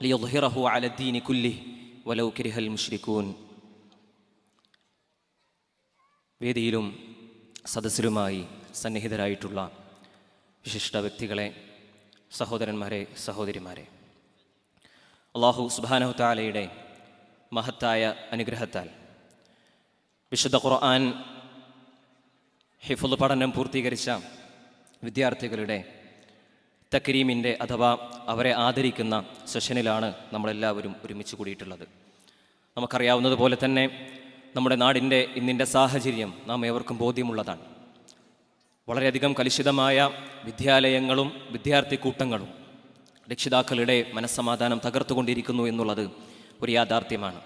ലിയുദ്ഹിറഹു അലദ്ദീനി കുല്ലി വലൗ كره المشركون. വേദിയിലും സദസ്സിലുമായി സന്നിഹിതരായിട്ടുള്ള വിശിഷ്ട വ്യക്തികളെ സഹോദരന്മാരെ സഹോദരിമാരെ അള്ളാഹു സുബാനഹു താലയുടെ മഹത്തായ അനുഗ്രഹത്താൽ വിശുദ്ധ ഖുർആൻ ഹിഫുൽ പഠനം പൂർത്തീകരിച്ച വിദ്യാർത്ഥികളുടെ തക്രീമിന്റെ അഥവാ അവരെ ആദരിക്കുന്ന സെഷനിലാണ് നമ്മളെല്ലാവരും ഒരുമിച്ച് കൂടിയിട്ടുള്ളത്. നമുക്കറിയാവുന്നതുപോലെ തന്നെ നമ്മുടെ നാടിന്റെ ഇന്നിന്റെ സാഹചര്യം നാം ഏവർക്കും ബോധ്യമുള്ളതാണ്. വളരെയധികം കലുഷിതമായ വിദ്യാലയങ്ങളും വിദ്യാർത്ഥി കൂട്ടങ്ങളും രക്ഷിതാക്കളുടെ മനസ്സമാധാനം തകർത്തുകൊണ്ടിരിക്കുന്നു എന്നുള്ളത് ഒരു യാഥാർത്ഥ്യമാണ്.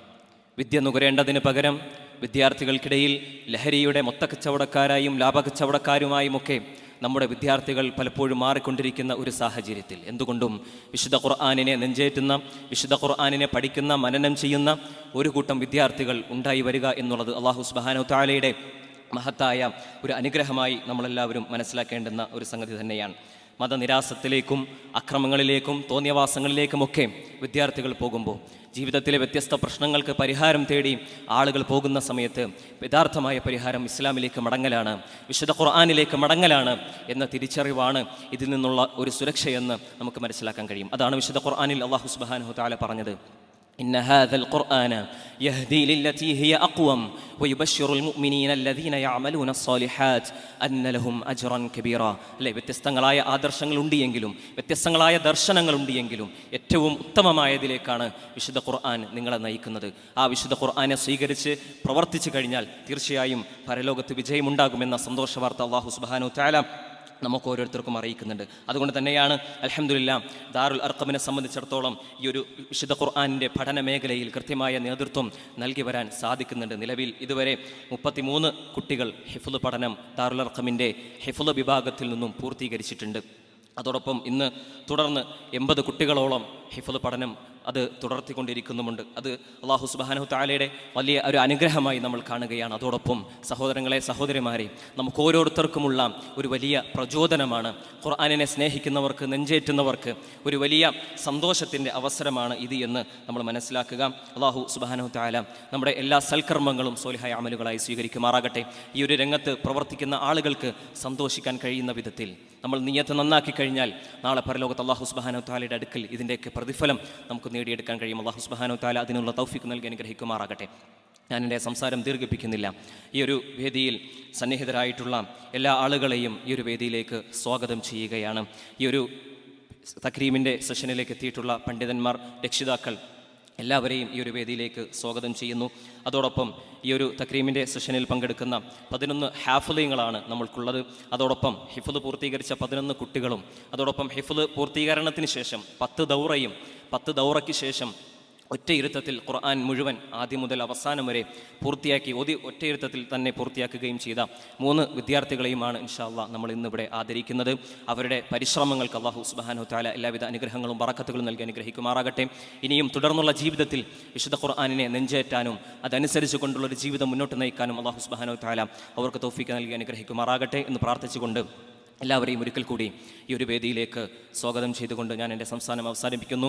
വിദ്യ നുകരേണ്ടതിന് പകരം വിദ്യാർത്ഥികൾക്കിടയിൽ ലഹരിയുടെ മൊത്തക്കച്ചവടക്കാരായും ലാഭകച്ചവടക്കാരുമായുമൊക്കെ നമ്മുടെ വിദ്യാർത്ഥികൾ പലപ്പോഴും മാറിക്കൊണ്ടിരിക്കുന്ന ഒരു സാഹചര്യത്തിൽ. എന്തുകൊണ്ടും വിശുദ്ധ ഖുർആാനിനെ നെഞ്ചേറ്റുന്ന വിശുദ്ധ ഖുർആാനിനെ പഠിക്കുന്ന മനനം ചെയ്യുന്ന ഒരു കൂട്ടം വിദ്യാർത്ഥികൾ ഉണ്ടായി വരിക എന്നുള്ളത് അള്ളാഹു സുബാനോ താലയുടെ മഹത്തായ ഒരു അനുഗ്രഹമായി നമ്മളെല്ലാവരും മനസ്സിലാക്കേണ്ടുന്ന ഒരു സംഗതി തന്നെയാണ്. മതനിരാസത്തിലേക്കും അക്രമങ്ങളിലേക്കും തോന്നിയവാസങ്ങളിലേക്കുമൊക്കെ വിദ്യാർത്ഥികൾ പോകുമ്പോൾ ജീവിതത്തിലെ വ്യത്യസ്ത പ്രശ്നങ്ങൾക്ക് പരിഹാരം തേടി ആളുകൾ പോകുന്ന സമയത്ത് യഥാർത്ഥമായ പരിഹാരം ഇസ്ലാമിലേക്ക് മടങ്ങലാണ് വിശുദ്ധ ഖുർആാനിലേക്ക് മടങ്ങലാണ് എന്ന തിരിച്ചറിവാണ് ഇതിൽ നിന്നുള്ള ഒരു സുരക്ഷയെന്ന് നമുക്ക് മനസ്സിലാക്കാൻ കഴിയും. അതാണ് വിശുദ്ധ ഖുർആാനിൽ അള്ളാഹു സുബാനുഹു താല പറഞ്ഞത്. إن هذا القرآن يهدي للتي هي أقوم ويبشر المؤمنين الذين يعملون الصالحات أن لهم أجرا كبيرا അല്ലെ വ്യത്യസ്തങ്ങളായ ആദർശങ്ങളുണ്ട് എങ്കിലും വ്യത്യസ്തങ്ങളായ ദർശനങ്ങളുണ്ട് എങ്കിലും ഏറ്റവും ഉത്തമമായതിലേക്കാണ് വിശുദ്ധ ഖുർആൻ നിങ്ങളെ നയിക്കുന്നത് ആ വിശുദ്ധ ഖുർആനെ സ്വീകരിച്ച് പ്രവർത്തിച്ചു കഴിഞ്ഞാൽ തീർച്ചയായും പരലോകത്ത് വിജയമുണ്ടാകുമെന്ന സന്തോഷ വാർത്ത അള്ളാഹു സുബാനു താല നമുക്ക് ഓരോരുത്തർക്കും അറിയിക്കുന്നുണ്ട്. അതുകൊണ്ട് തന്നെയാണ് അലഹമില്ല ദാറുൽ അർക്കമിനെ സംബന്ധിച്ചിടത്തോളം ഈ ഒരു വിശുദ്ധ ഖുർആാനിന്റെ പഠന മേഖലയിൽ കൃത്യമായ നേതൃത്വം നൽകി വരാൻ സാധിക്കുന്നുണ്ട്. നിലവിൽ ഇതുവരെ മുപ്പത്തിമൂന്ന് കുട്ടികൾ ഹിഫുദ് പഠനം ദാറുൽ അർക്കമിന്റെ ഹിഫുദ് വിഭാഗത്തിൽ നിന്നും പൂർത്തീകരിച്ചിട്ടുണ്ട്. അതോടൊപ്പം ഇന്ന് തുടർന്ന് എൺപത് കുട്ടികളോളം ഹിഫുദ് പഠനം അത് തുടർത്തിക്കൊണ്ടിരിക്കുന്നുമുണ്ട്. അത് അള്ളാഹു സുബാനഹു താലയുടെ വലിയ ഒരു അനുഗ്രഹമായി നമ്മൾ കാണുകയാണ്. അതോടൊപ്പം സഹോദരങ്ങളെ സഹോദരിമാരെ നമുക്ക് ഓരോരുത്തർക്കുമുള്ള ഒരു വലിയ പ്രചോദനമാണ്. ഖുർആാനിനെ സ്നേഹിക്കുന്നവർക്ക് നെഞ്ചേറ്റുന്നവർക്ക് ഒരു വലിയ സന്തോഷത്തിന്റെ അവസരമാണ് ഇത് എന്ന് നമ്മൾ മനസ്സിലാക്കുക. അള്ളാഹു സുബാനഹു താല നമ്മുടെ എല്ലാ സൽക്കർമ്മങ്ങളും സോലിഹായ അമലുകളായി സ്വീകരിക്കുമാറാകട്ടെ. ഈ ഒരു രംഗത്ത് പ്രവർത്തിക്കുന്ന ആളുകൾക്ക് സന്തോഷിക്കാൻ കഴിയുന്ന വിധത്തിൽ നമ്മൾ നീയത്ത് നന്നാക്കി കഴിഞ്ഞാൽ നാളെ പരലോകത്ത് അള്ളാഹു സുബാനു താലയുടെ അടുക്കൽ ഇതിന്റെയൊക്കെ പ്രതിഫലം നേടിയെടുക്കാൻ കഴിയും. അള്ളാഹു സുബാനോ താല അതിനുള്ള തൗഫിക്ക് നൽകി അനുഗ്രഹിക്കുമാറാകട്ടെ. ഞാൻ എന്റെ സംസാരം ദീർഘിപ്പിക്കുന്നില്ല. ഈ ഒരു വേദിയിൽ സന്നിഹിതരായിട്ടുള്ള എല്ലാ ആളുകളെയും ഈ ഒരു വേദിയിലേക്ക് സ്വാഗതം ചെയ്യുകയാണ്. ഈ ഒരു തക്രീമിന്റെ സെഷനിലേക്ക് എത്തിയിട്ടുള്ള പണ്ഡിതന്മാർ രക്ഷിതാക്കൾ എല്ലാവരെയും ഈ ഒരു വേദിയിലേക്ക് സ്വാഗതം ചെയ്യുന്നു. അതോടൊപ്പം ഈ ഒരു തക്രീമിന്റെ സെഷനിൽ പങ്കെടുക്കുന്ന പതിനൊന്ന് ഹാഫുലീങ്ങളാണ് നമ്മൾക്കുള്ളത്. അതോടൊപ്പം ഹിഫുദ് പൂർത്തീകരിച്ച പതിനൊന്ന് കുട്ടികളും അതോടൊപ്പം ഹിഫുദ് പൂർത്തീകരണത്തിന് ശേഷം പത്ത് ദൗറയും പത്ത് ദൗറയ്ക്ക് ശേഷം ഒറ്റയിരുത്തത്തിൽ ഖുർആൻ മുഴുവൻ ആദ്യം മുതൽ അവസാനം വരെ പൂർത്തിയാക്കി ഒതി ഒറ്റയിരുത്തത്തിൽ തന്നെ പൂർത്തിയാക്കുകയും ചെയ്ത മൂന്ന് വിദ്യാർത്ഥികളെയുമാണ് ഇൻഷാല്ല നമ്മൾ ഇന്നിവിടെ ആദരിക്കുന്നത്. അവരുടെ പരിശ്രമങ്ങൾക്ക് അള്ളാഹു സുബാനു താല എല്ലാവിധ അനുഗ്രഹങ്ങളും വറക്കത്തുകളും നൽകി അനുഗ്രഹിക്കുമാറാകട്ടെ. ഇനിയും തുടർന്നുള്ള ജീവിതത്തിൽ വിശുദ്ധ ഖുർആാനിനെ നെഞ്ചേറ്റാനും അതനുസരിച്ച് കൊണ്ടുള്ള ഒരു ജീവിതം മുന്നോട്ട് നയിക്കാനും അള്ളാഹു സുബാനു താല അവർക്ക് തോഫിക്ക് നൽകി അനുഗ്രഹിക്കുമാറാകട്ടെ എന്ന് പ്രാർത്ഥിച്ചുകൊണ്ട് എല്ലാവരെയും ഒരിക്കൽ കൂടി ഈ ഒരു വേദിയിലേക്ക് സ്വാഗതം ചെയ്തുകൊണ്ട് ഞാൻ എന്റെ സംസ്ഥാനം അവസാനിപ്പിക്കുന്നു.